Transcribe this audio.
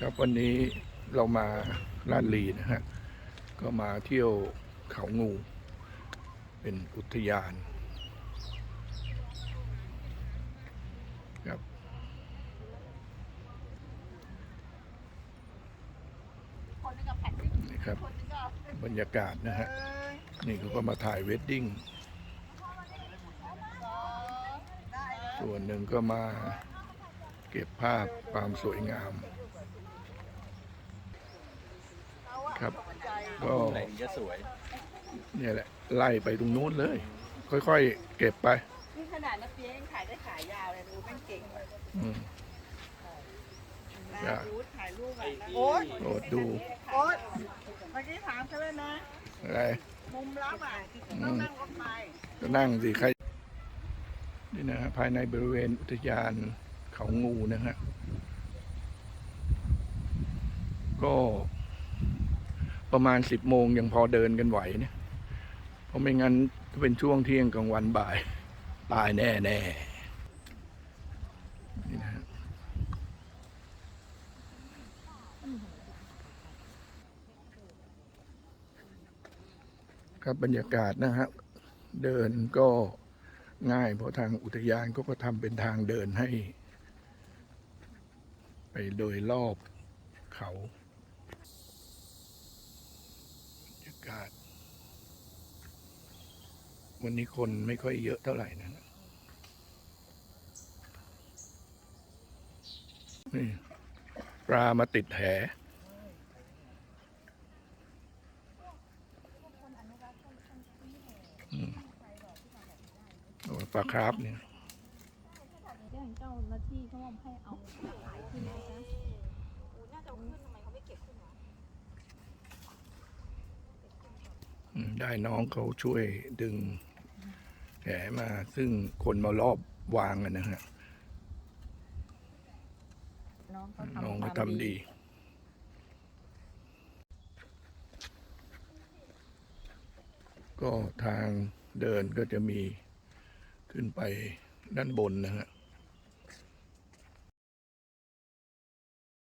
ครับวันนี้เรามาลาดลีนะฮะ ก็มาเที่ยวเขางู เป็นอุทยานครับนี่ครับ บรรยากาศนะฮะ นี่เขาก็มาถ่ายเวดดิ้งส่วนหนึ่งก็มาเก็บภาพความสวยงาม ครับ ก็ไหนถึงจะสวย เนี่ยแหละ ไล่ไปตรงนู้นเลย ค่อยๆ เก็บไป นี่ขนาดนักเรียนยังขายได้ขายยาวเลยดูแม่งเก่งว่ะอืมนะรูดถ่ายรูปอะนะโอ๊ยโปรดดูโอ๊ยเมื่อกี้ถามเขาเลยนะ อะไร มุมลับอะต้องนั่งรถไฟ ก็นั่งสิใครนี่นะฮะภายในบริเวณอุทยานเขางูนะฮะก็ ประมาณสิบโมงยังพอเดินกันไหวเนี่ยเพราะไม่งั้นถ้าเป็นช่วงเที่ยงกลางวันบ่าย ตายแน่แน่นี่นะฮะครับบรรยากาศนะฮะเดินก็ง่ายเพราะทางอุทยานก็ก็ทำเป็นทางเดินให้ ไปโดยรอบเขาบรรยา กาศ วันนี้คนไม่ค่อยเยอะเท่าไหร่นะนี่ปลามาติดแหปลาคราฟเนี่ยเจ้าหน้าที่เขาบอกให้เอาขายขึ้นนะจ๊ะน่าจะขึ้นทำไมเขาไม่เก็บขึ้นวะ อืม ได้น้องเขาช่วยดึงแหมา ซึ่งคนมารอบวางกันนะฮะน้องเขาทำน้องก็ควมทำดีก็ทางเดินก็จะมีขึ้นไปด้านบนนะฮะ